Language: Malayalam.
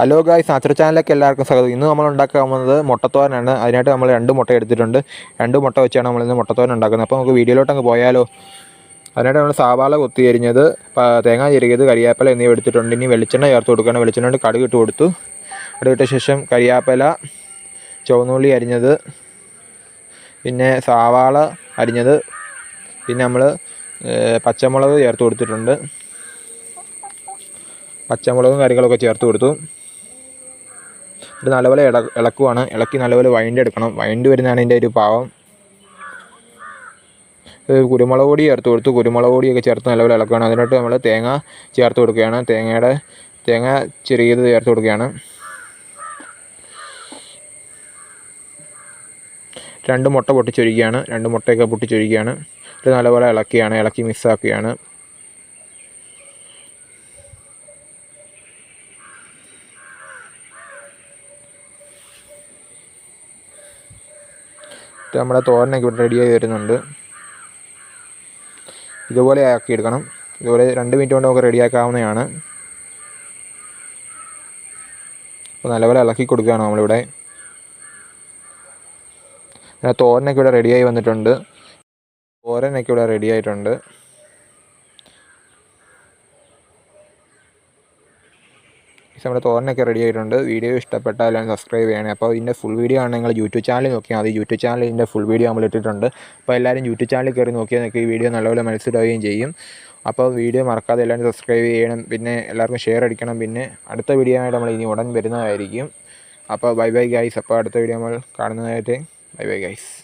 ഹലോ ഗായ്സ് നാച്ചുറൽ ചാനലിലേക്ക് എല്ലാവർക്കും സ്വാഗതം. ഇന്ന് നമ്മൾ ഉണ്ടാക്കാൻ പോകുന്നത് മുട്ടത്തോരനാണ്. അതിനായിട്ട് നമ്മൾ രണ്ട് മുട്ട എടുത്തിട്ടുണ്ട്. രണ്ട് മുട്ട വെച്ചാണ് നമ്മൾ ഇന്ന് മുട്ടത്തോരൻ ഉണ്ടാക്കുന്നത്. അപ്പോൾ നമുക്ക് വീഡിയോയിലോട്ട് അങ്ങ് പോയാലോ? അതിനായിട്ട് നമ്മൾ സാവാള കൊത്തി അരിഞ്ഞത് തേങ്ങ ചിരകിയത് കരിയാപ്പല എന്നിവ എടുത്തിട്ടുണ്ട്. ഇനി വെളിച്ചെണ്ണ ചേർത്ത് കൊടുക്കുകയാണ് വെളിച്ചെണ്ണ കടുക് ഇട്ട് കൊടുത്തു. കടുകിട്ട ശേഷം കരിയാപ്പല ചുവന്നുള്ളി അരിഞ്ഞത് പിന്നെ സാവാള അരിഞ്ഞത് പിന്നെ നമ്മൾ പച്ചമുളക് ചേർത്ത് കൊടുത്തിട്ടുണ്ട്. പച്ചമുളകും കാര്യങ്ങളൊക്കെ ചേർത്ത് കൊടുത്തു. ഇത് നല്ലപോലെ ഇള ഇളക്കുവാണ്. ഇളക്കി നല്ലപോലെ വൈൻഡ് എടുക്കണം വൈൻഡ് വരുന്നതാണ് ഇതിന്റെ ഒരു പാവം. കുരുമുളക് പൊടി ചേർത്ത് കൊടുത്തു കുരുമുളക് പൊടിയൊക്കെ ചേർത്ത് നല്ലപോലെ ഇളക്കുകയാണ്. അതിനായിട്ട് നമ്മൾ തേങ്ങ ചേർത്ത് കൊടുക്കുകയാണ്. തേങ്ങയുടെ തേങ്ങ ചെറിയത് ചേർത്ത് കൊടുക്കുകയാണ്. രണ്ട് മുട്ട പൊട്ടിച്ചൊഴിക്കുകയാണ് രണ്ട് മുട്ടയൊക്കെ പൊട്ടിച്ചൊഴിക്കുകയാണ് ഇത് നല്ലപോലെ ഇളക്കിയാണ്. ഇളക്കി മിക്സാക്കുകയാണ്. നമ്മുടെ തോരനൊക്കെ ഇവിടെ റെഡിയായി വരുന്നുണ്ട്. ഇതുപോലെ ആക്കിയെടുക്കണം ഇതുപോലെ രണ്ട് മിനിറ്റ് കൊണ്ട് നമുക്ക് റെഡിയാക്കാവുന്നതാണ് അപ്പോൾ നല്ലപോലെ ഇളക്കി കൊടുക്കുകയാണ് നമ്മളിവിടെ. തോരനൊക്കെ ഇവിടെ റെഡിയായി വന്നിട്ടുണ്ട്. തോരനൊക്കെ ഇവിടെ റെഡി ആയിട്ടുണ്ട് പക്ഷേ നമ്മുടെ തോരനൊക്കെ റെഡി ആയിട്ടുണ്ട്. വീഡിയോ ഇഷ്ടപ്പെട്ടാൽ എല്ലാവരും സബ്സ്ക്രൈബ് ചെയ്യണേ. അപ്പോൾ ഇതിന്റെ ഫുൾ വീഡിയോ ആണ് നിങ്ങൾ യൂട്യൂബ് ചാനൽ നോക്കിയാൽ മതി. യൂട്യൂബ് ചാനൽ ഇതിന്റെ ഫുൾ വീഡിയോ നമ്മൾ ഇട്ടിട്ടുണ്ട്. അപ്പോൾ എല്ലാവരും യൂട്യൂബ് ചാനൽ കയറി നോക്കിയാൽ നിങ്ങൾക്ക് ഈ വീഡിയോ നല്ലപോലെ മനസ്സിലാവുകയും ചെയ്യും. അപ്പോൾ വീഡിയോ മറക്കാതെ എല്ലാവരും സബ്സ്ക്രൈബ് ചെയ്യണം. പിന്നെ എല്ലാവർക്കും ഷെയർ അടിക്കണം. പിന്നെ അടുത്ത വീഡിയോ ആയിട്ട് നമ്മൾ ഇനി ഉടൻ വരുന്നതായിരിക്കും. അപ്പോൾ ബൈ ബൈ ഗൈസ് അപ്പോൾ അടുത്ത വീഡിയോ നമ്മൾ കാണുന്നതായിട്ട് ബൈ ബൈ ഗൈസ്